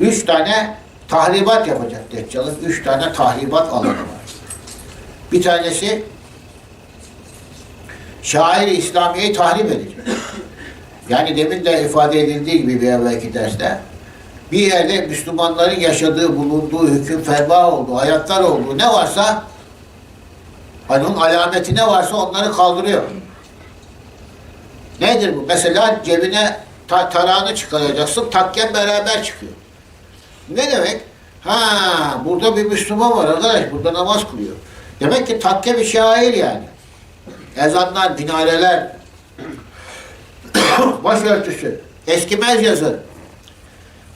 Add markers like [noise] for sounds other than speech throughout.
Üç tane tahribat yapacak Deccal'ın. Üç tane tahribat alanı var. Bir tanesi şair İslamiye'yi tahrip edecek. Yani demin de ifade edildiği gibi bir evvelki derste bir yerde Müslümanların yaşadığı, bulunduğu, hüküm ferma olduğu, hayatlar olduğu ne varsa hani onun alameti ne varsa onları kaldırıyor. Nedir bu? Mesela cebine ta tarağını çıkaracaksın, takken beraber çıkıyor. Ne demek? Ha, burada bir Müslüman var arkadaş, burada namaz kılıyor. Demek ki takke bir şair yani. Ezanlar, minareler, [coughs] başörtüsü, eskimez yazı.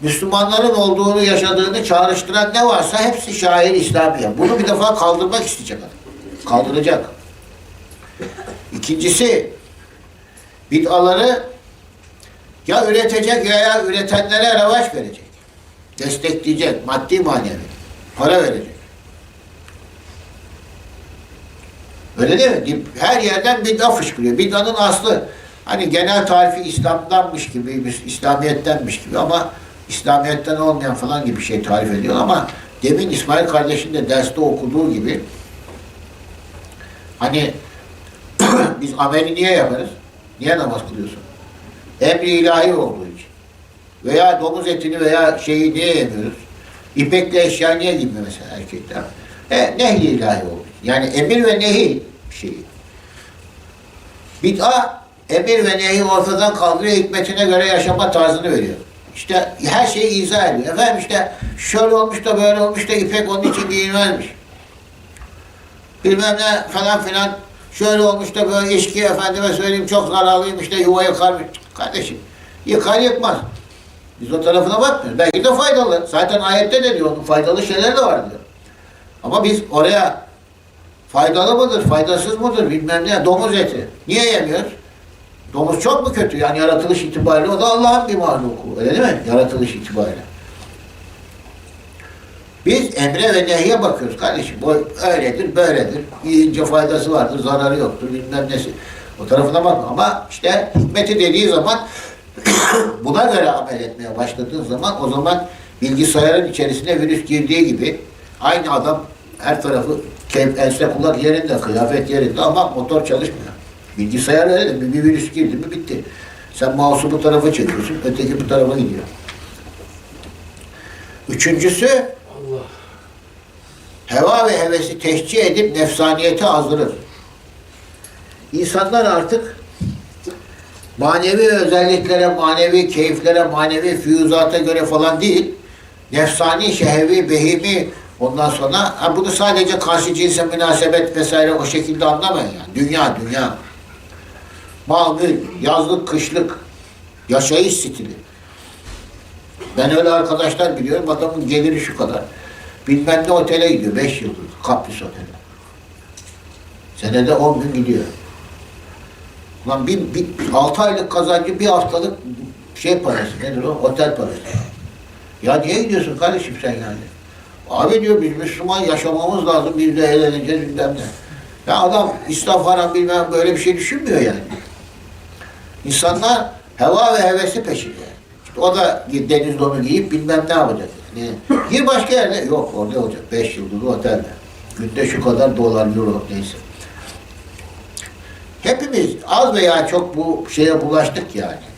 Müslümanların olduğunu, yaşadığını çağrıştıran ne varsa hepsi şair İslamiye. Bunu bir defa kaldırmak isteyecek adam. Kaldıracak. İkincisi, bid'aları ya üretecek ya üretenlere revaç verecek. Destekleyecek, maddi manevi. Para verecek. Öyle değil mi? Her yerden bid'a fışkırıyor. Bid'anın aslı hani genel tarifi İslam'danmış gibi, İslamiyettenmiş gibi ama İslamiyet'ten olmayan falan gibi bir şey tarif ediyor ama demin İsmail kardeşin de derste okuduğu gibi hani [clears throat] biz ameli niye yaparız? Niye namaz kılıyorsun? Emri ilahi için. Veya domuz etini veya şeyi niye yemiyoruz? İpekle eşya niye giymiyor mesela erkekler? E, nehy ilahi için. Yani emir ve nehi şeyi. Bid'a emir ve nehi ortadan kaldırıyor, hikmetine göre yaşama tarzını veriyor. İşte her şeyi izah ediyor. Efendim işte şöyle olmuş da böyle olmuş da ipek onun için giyilmezmiş. Bilmem ne falan filan şöyle olmuş da böyle içki efendime söyleyeyim çok zararlıymış da yuva yıkarmış. Kardeşim yıkar yıkmaz. Biz o tarafına bakmıyoruz. Belki de faydalı. Zaten ayette de diyor faydalı şeyleri de var diyor. Ama biz oraya faydalı mıdır, faydasız mıdır bilmem ne domuz eti. Niye yemiyoruz? Domuz çok mu kötü? Yani yaratılış itibariyle o da Allah'ın bir mahluku. Öyle değil mi? Yaratılış itibariyle. Biz emre ve nehye bakıyoruz kardeşim. Bu öyledir, böyledir. Yiyince faydası vardır, zararı yoktur, bilmem nesi. O tarafına bakma. Ama işte hikmeti dediği zaman [coughs] buna göre amel etmeye başladığın zaman o zaman bilgisayarın içerisine virüs girdiği gibi aynı adam her tarafı else kulak yerinde, kıyafet yerinde ama motor çalışmıyor. Bilgisayar öyle bir, bir virüs girdi mi bitti. Sen mouse'u bu tarafa çekiyorsun, öteki bu tarafa gidiyor. Üçüncüsü Allah. heva ve hevesi teşcih edip nefsaniyeti azdırır. İnsanlar artık manevi özelliklere, manevi keyiflere, manevi füyüzata göre falan değil, nefsani, şehvi, behimi, ondan sonra ha bunu sadece karşı cinse münasebet vesaire o şekilde anlamayın yani. Dünya, dünya. Mal, mülk, yazlık, kışlık, yaşayış stili. Ben öyle arkadaşlar biliyorum, adamın geliri şu kadar. Bilmem ne otele gidiyor, beş yıldız, kapris otele. Senede on gün gidiyor. Ulan bir, bir, altı aylık kazancı bir haftalık şey parası, nedir o? Otel parası. Ya niye gidiyorsun kardeşim sen yani? Abi diyor biz Müslüman yaşamamız lazım, biz de eğleneceğiz bilmem ne. Ya adam İslam falan bilmem böyle bir şey düşünmüyor yani. İnsanlar heva ve hevesi peşinde. İşte o da deniz donu giyip bilmem ne yapacak. Yani, gir başka yerde. Yok orada olacak. Beş yıldızlı otelde. Günde şu kadar dolar, euro neyse. Hepimiz az veya çok bu şeye bulaştık yani.